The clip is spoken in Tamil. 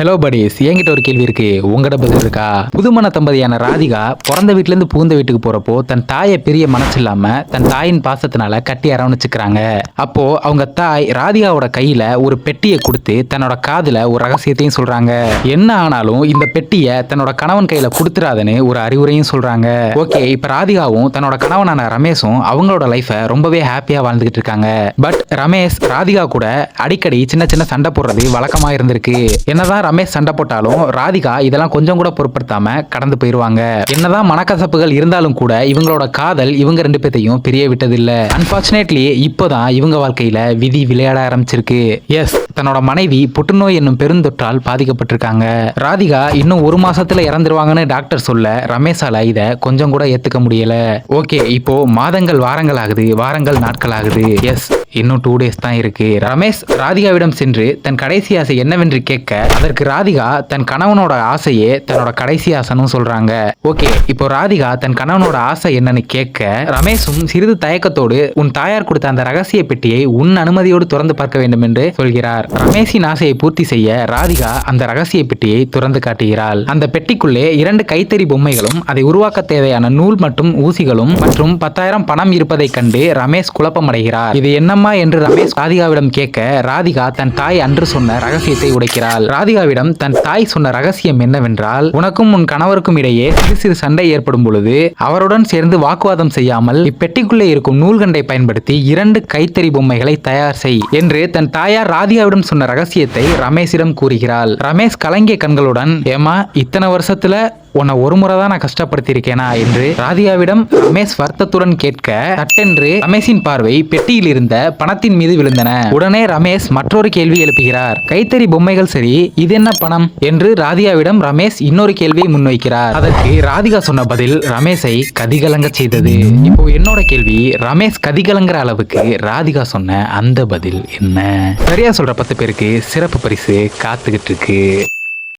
ஹலோ படிஸ் என்கிட்ட ஒரு கேள்வி இருக்கு. உங்ககிட்ட பதில் இருக்கா? புதுமண தம்பதியான ராதிகா பிறந்த வீட்ல இருந்து புகுந்த வீட்டுக்கு போறப்போ தன் தாயை பெரிய மனசு இல்லாம தன் தாயின் பாசத்தினால கட்டி அரவணைச்சுக்கிறாங்க. அப்போ அவங்க தாய் ராதிகாவோட கையில ஒரு பெட்டியை கொடுத்து தன்னோட காதுல ஒரு ரகசியத்தையும் சொல்றாங்க. என்ன ஆனாலும் இந்த பெட்டியை தன்னோட கணவன் கையில கொடுத்துறாதுன்னு ஒரு அறிவுரையும் சொல்றாங்க. ஓகே இப்ப ராதிகாவும் தன்னோட கணவனான ரமேஷும் அவங்களோட லைஃபை ரொம்பவே ஹாப்பியா வாழ்ந்துகிட்டு இருக்காங்க. பட் ரமேஷ் ராதிகா கூட அடிக்கடி சின்ன சின்ன சண்டை போடுறது வழக்கமா இருந்திருக்கு. என்னதான் ரமேஷ் சண்டை போட்டாலும் ராதிகா இதெல்லாம் கொஞ்சம் கூட பொருட்படுத்தாம கடந்து போயிருவாங்க. என்னதான் மனக்கசப்புகள் இருந்தாலும் கூட இவங்களோட காதல் இவங்க ரெண்டு பேத்தையும் பிரிய விட்டதில்லை. அன்பார்ச்சுனேட்லி இப்போதான் இவங்க வாழ்க்கையில விதி விளையாட ஆரம்பிச்சிருக்கு. எஸ் தன்னோட மனைவி புற்றுநோய் என்னும் பெருந்தொற்றால் பாதிக்கப்பட்டிருக்காங்க. ராதிகா இன்னும் ஒரு மாசத்துல இறந்துருவாங்கன்னு டாக்டர் சொல்ல ரமேஷால இத கொஞ்சம் கூட ஏத்துக்க முடியல. ஓகே இப்போ மாதங்கள் வாரங்கள் ஆகுது. வாரங்கள் நாட்கள் ஆகுது. எஸ் இன்னும் டூ டேஸ் தான் இருக்கு. ரமேஷ் ராதிகாவிடம் சென்று தன் கடைசி ஆசை என்னவென்று கேட்க அதற்கு ராதிகா தன் கணவனோட ஆசையே தன்னோட கடைசி ஆசைன்னு சொல்றாங்க. ஓகே இப்போ ராதிகா தன் கணவனோட ஆசை என்னன்னு கேட்க ரமேஷும் சிறிது தயக்கத்தோடு உன் தாயார் கொடுத்த அந்த ரகசிய பெட்டியை உன் அனுமதியோடு திறந்து பார்க்க வேண்டும் என்று சொல்கிறார். ரமேஷின் ஆசையை பூர்த்தி செய்ய ராதிகா அந்த ரகசிய பெட்டியை திறந்து காட்டுகிறாள். அந்த பெட்டிக்குள்ளே இரண்டு கைத்தறி பொம்மைகளும் அதை உருவாக்க தேவையான நூல் மற்றும் ஊசிகளும் மற்றும் பத்தாயிரம் பணம் இருப்பதைக் கண்டு ரமேஷ் குழப்பமடைகிறார். இது என்னம்மா என்று ரமேஷ் ராதிகாவிடம் கேட்க ராதிகா தன் தாய் அன்று சொன்ன ரகசியத்தை உடைக்கிறாள். ராதிகாவிடம் தன் தாய் சொன்ன ரகசியம் என்னவென்றால் உனக்கும் உன் கணவருக்கும் இடையே சிறு சிறு சண்டை ஏற்படும் பொழுது அவருடன் சேர்ந்து வாக்குவாதம் செய்யாமல் இப்பெட்டிக்குள்ளே இருக்கும் நூல்கண்டை பயன்படுத்தி இரண்டு கைத்தறி பொம்மைகளை தயார் செய் என்று தன் தாயார் ராதிகாவிடம் சொன்ன ரகசியத்தை ரமேஷிடம் கூறுகிறாள். ரமேஷ் கலங்கிய கண்களுடன் ஏமா இத்தனை வருஷத்துல உன்னை ஒரு முறை தான் நான் கஷ்டப்படுத்தியிருக்கேனா என்று ராதிகாவிடம் ரமேஷ் வருத்தத்துடன் கேட்க சட்டென்று ரமேஷின் பார்வை பெட்டியில் இருந்த பணத்தின் மீது விழுந்தன. உடனே ரமேஷ் மற்றொரு கேள்வி எழுப்புகிறார். கைத்தறி பொம்மைகள் சரி இது என்ன பணம்? என்று ராதிகாவிடம் ரமேஷ் இன்னொரு கேள்வியை முன்வைக்கிறார். அதற்கு ராதிகா சொன்ன பதில் ரமேஷை கதிகலங்க செய்தது. இப்போ என்னோட கேள்வி ரமேஷ் கதிகலங்கிற அளவுக்கு ராதிகா சொன்ன அந்த பதில் என்ன? சரியா சொல்ற பத்து பேருக்கு சிறப்பு பரிசு காத்துக்கிட்டு இருக்கு.